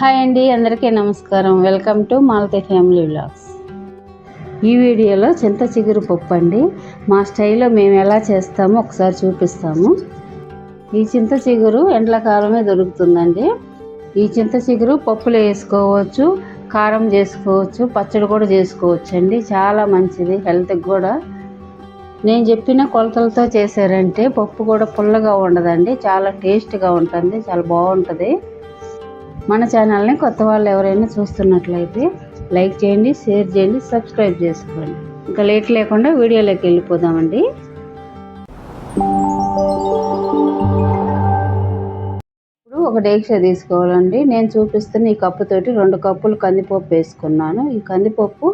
Hi అండి అందరికీ నమస్కారం. Welcome to Malathi family vlogs. ఈ వీడియోలో చింత చిగురు పప్పు అండి. మా స్టైల్లో మేము ఎలా చేస్తామో ఒకసారి చూపిస్తాము. ఈ చింత చిగురు ఎండలకాలమే దొరుకుతుందండి. ఈ చింత చిగురు పప్పులో వేసుకోవచ్చు కారం చేసుకోవచ్చు పచ్చడి కూడా చేసుకోవచ్చు అండి. చాలా మంచిది హెల్త్కి కూడా. నేను చెప్పిన కొలతలతో చేశారంటే పప్పు కూడా పుల్లగా ఉండదండి. చాలా టేస్ట్గా ఉంటుంది చాలా బాగుంటుంది. మన ఛానల్ని కొత్త వాళ్ళు ఎవరైనా చూస్తున్నట్లయితే లైక్ చేయండి షేర్ చేయండి సబ్స్క్రైబ్ చేసుకోండి. ఇంకా లేట్ లేకుండా వీడియోలోకి వెళ్ళిపోదామండి. ఇప్పుడు ఒక డేక్ష తీసుకోవాలండి. నేను చూపిస్తున్న ఈ కప్పుతోటి రెండు కప్పులు కందిపప్పు వేసుకున్నాను. ఈ కందిపప్పు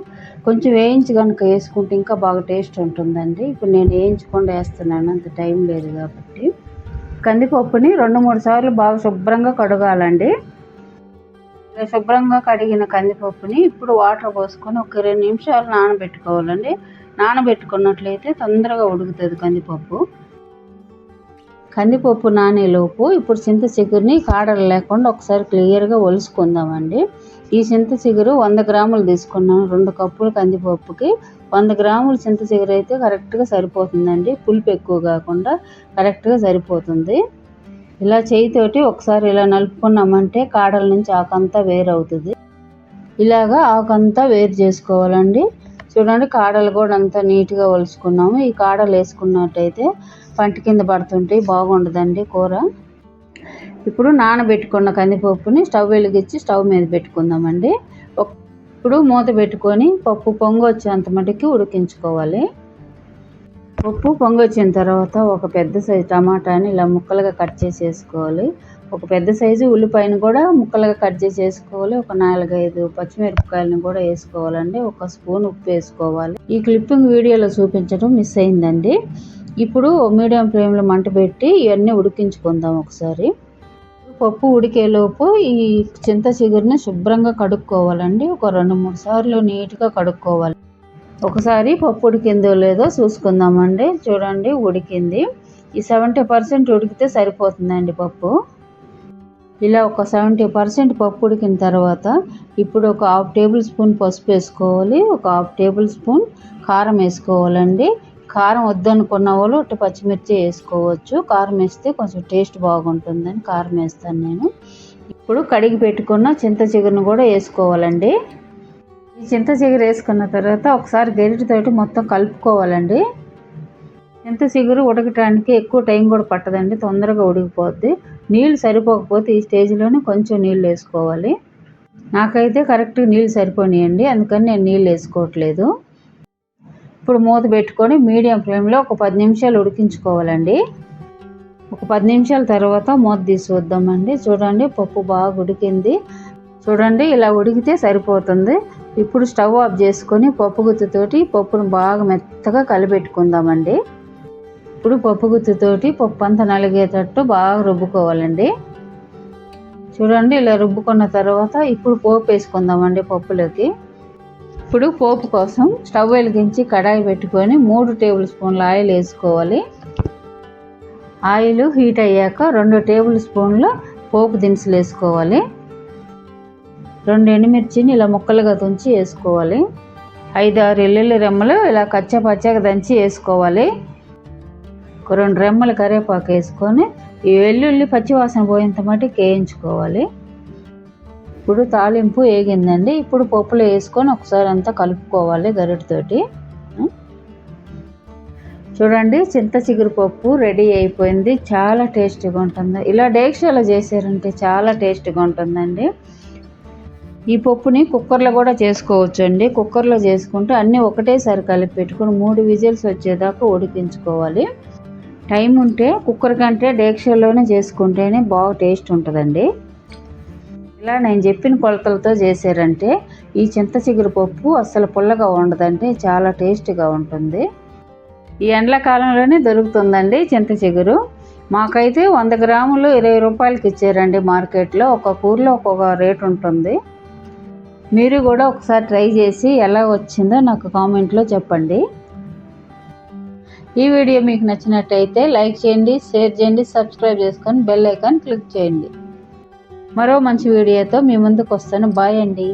కొంచెం వేయించి కనుక వేసుకుంటే ఇంకా బాగా టేస్ట్ ఉంటుందండి. ఇప్పుడు నేను వేయించకుండా వేస్తున్నాను అంత టైం లేదు కాబట్టి. కందిపప్పుని రెండు మూడు సార్లు బాగా శుభ్రంగా కడగాలండి. శుభ్రంగా కడిగిన కందిపప్పుని ఇప్పుడు వాటర్ పోసుకొని ఒక రెండు నిమిషాలు నానబెట్టుకోవాలండి. నానబెట్టుకున్నట్లయితే తొందరగా ఉడుకుతుంది కందిపప్పు. కందిపప్పు నానేలోపు ఇప్పుడు చింత చిగురిని కాడలు లేకుండా ఒకసారి క్లియర్గా ఒలుసుకుందామండి. ఈ చింత చిగురు వంద గ్రాములు తీసుకున్నాను. రెండు కప్పులు కందిపప్పుకి వంద గ్రాములు చింత చిగురు అయితే కరెక్ట్గా సరిపోతుందండి. పులుపు ఎక్కువ కాకుండా కరెక్ట్గా సరిపోతుంది. ఇలా చేయితోటి ఒకసారి ఇలా నలుపుకున్నామంటే కాడల నుంచి ఆకంతా వేరవుతుంది. ఇలాగా ఆకంతా వేరు చేసుకోవాలండి. చూడండి కాడలు కూడా అంతా నీట్గా ఒలుచుకున్నాము ఈ కాడలు వేసుకున్నట్టయితే పంట కింద పడుతుంటే బాగుండదండి కూర. ఇప్పుడు నానబెట్టుకున్న కందిపప్పుని స్టవ్ వెలిగించి స్టవ్ మీద పెట్టుకుందామండి. ఇప్పుడు మూత పెట్టుకొని పప్పు పొంగు వచ్చేంత మటుకి ఉడికించుకోవాలి. పప్పు పొంగొచ్చిన తర్వాత ఒక పెద్ద సైజు టమాటాని ఇలా ముక్కలుగా కట్ చేసి వేసుకోవాలి. ఒక పెద్ద సైజు ఉల్లిపాయను కూడా ముక్కలుగా కట్ చేసి వేసుకోవాలి. ఒక నాలుగైదు పచ్చిమిరపకాయలను కూడా వేసుకోవాలండి. ఒక స్పూన్ ఉప్పు వేసుకోవాలి. ఈ క్లిప్పింగ్ వీడియోలో చూపించడం మిస్ అయిందండి. ఇప్పుడు మీడియం ఫ్లేమ్లో మంట పెట్టి ఇవన్నీ ఉడికించుకుందాం ఒకసారి. పప్పు ఉడికేలోపు ఈ చింత చిగురిని శుభ్రంగా కడుక్కోవాలండి. ఒక రెండు మూడు సార్లు నీట్గా కడుక్కోవాలి. ఒకసారి పప్పు ఉడికిందో లేదో చూసుకుందామండి. చూడండి ఉడికింది. ఈ సెవెంటీ పర్సెంట్ ఉడికితే సరిపోతుందండి పప్పు. ఇలా ఒక సెవెంటీ పర్సెంట్ పప్పు ఉడికిన తర్వాత ఇప్పుడు ఒక హాఫ్ టేబుల్ స్పూన్ పసుపు వేసుకోవాలి. ఒక హాఫ్ టేబుల్ స్పూన్ కారం వేసుకోవాలండి. కారం వద్దనుకున్న వాళ్ళు ఇటు పచ్చిమిర్చి వేసుకోవచ్చు. కారం వేస్తే కొంచెం టేస్ట్ బాగుంటుందని కారం వేస్తాను నేను. ఇప్పుడు కడిగి పెట్టుకున్న చింత చిగురును కూడా వేసుకోవాలండి. ఈ చింత చిగురు వేసుకున్న తర్వాత ఒకసారి గరిటెతోటి మొత్తం కలుపుకోవాలండి. చింత చిగురు ఉడకటానికి ఎక్కువ టైం కూడా పట్టదండి తొందరగా ఉడికిపోద్ది. నీళ్ళు సరిపోకపోతే ఈ స్టేజ్లోనే కొంచెం నీళ్ళు వేసుకోవాలి. నాకైతే కరెక్ట్గా నీళ్ళు సరిపోయినాయండి అందుకని నేను నీళ్ళు వేసుకోవట్లేదు. ఇప్పుడు మూత పెట్టుకొని మీడియం ఫ్లేమ్లో ఒక పది నిమిషాలు ఉడికించుకోవాలండి. ఒక పది నిమిషాల తర్వాత మూత తీసి వద్దామండి చూడండి పప్పు బాగా ఉడికింది. చూడండి ఇలా ఉడికితే సరిపోతుంది. ఇప్పుడు స్టవ్ ఆఫ్ చేసుకొని పప్పుగుత్తుతోటి పప్పును బాగా మెత్తగా కలిపెట్టుకుందామండి. ఇప్పుడు పప్పుగుత్తుతోటి పప్పు అంతా నలిగేటట్టు బాగా రుబ్బుకోవాలండి. చూడండి ఇలా రుబ్బుకున్న తర్వాత ఇప్పుడు పోపు వేసుకుందామండి పప్పులోకి. ఇప్పుడు పోపు కోసం స్టవ్ వెలిగించి కడాయి పెట్టుకొని మూడు టేబుల్ స్పూన్ల ఆయిల్ వేసుకోవాలి. ఆయిల్ హీట్ అయ్యాక రెండు టేబుల్ స్పూన్లు పోపు దినుసులు వేసుకోవాలి. రెండు ఎండుమిర్చిని ఇలా ముక్కలుగా తుంచి వేసుకోవాలి. ఐదు ఆరు ఎల్లుల్లి రెమ్మలు ఇలా కచ్చా పచ్చగా దంచి వేసుకోవాలి. ఒక రెండు రెమ్మలు కరివేపాకు వేసుకొని ఈ వెల్లుల్లి పచ్చివాసన పోయేంత మటుకు వేయించుకోవాలి. ఇప్పుడు తాలింపు వేగిందండి. ఇప్పుడు పప్పులో వేసుకొని ఒకసారి అంతా కలుపుకోవాలి గరిటతోటి. చూడండి చింత చిగురు పప్పు రెడీ అయిపోయింది. చాలా టేస్టీగా ఉంటుంది ఇలా డేక్షాలో చేశారంటే చాలా టేస్టీగా ఉంటుందండి. ఈ పప్పుని కుక్కర్లో కూడా చేసుకోవచ్చు అండి కుక్కర్లో చేసుకుంటే అన్నీ ఒకటేసారి కలిపి పెట్టుకుని మూడు విజిల్స్ వచ్చేదాకా ఉడికించుకోవాలి. టైం ఉంటే కుక్కర్ కంటే డేక్షలోనే చేసుకుంటేనే బాగా టేస్ట్ ఉంటుందండి. ఇలా నేను చెప్పిన కొలతలతో చేశారంటే ఈ చింత చిగురు పప్పు అస్సలు పుల్లగా ఉండదండి చాలా టేస్ట్గా ఉంటుంది. ఈ ఎండాకాలంలోనే దొరుకుతుందండి చింత చిగురు. మాకైతే వంద గ్రాములు ఇరవై రూపాయలకి ఇచ్చారండి మార్కెట్లో. ఒక కూరలో ఒక్కొక్క రేటు ఉంటుంది. మీరు కూడా ఒకసారి ట్రై చేసి ఎలా వచ్చిందో నాకు కామెంట్లో చెప్పండి. ఈ వీడియో మీకు నచ్చినట్టయితే లైక్ చేయండి షేర్ చేయండి సబ్స్క్రైబ్ చేసుకొని బెల్ ఐకాన్ క్లిక్ చేయండి. మరో మంచి వీడియోతో మీ ముందుకు వస్తాను. బాయ్ అండి.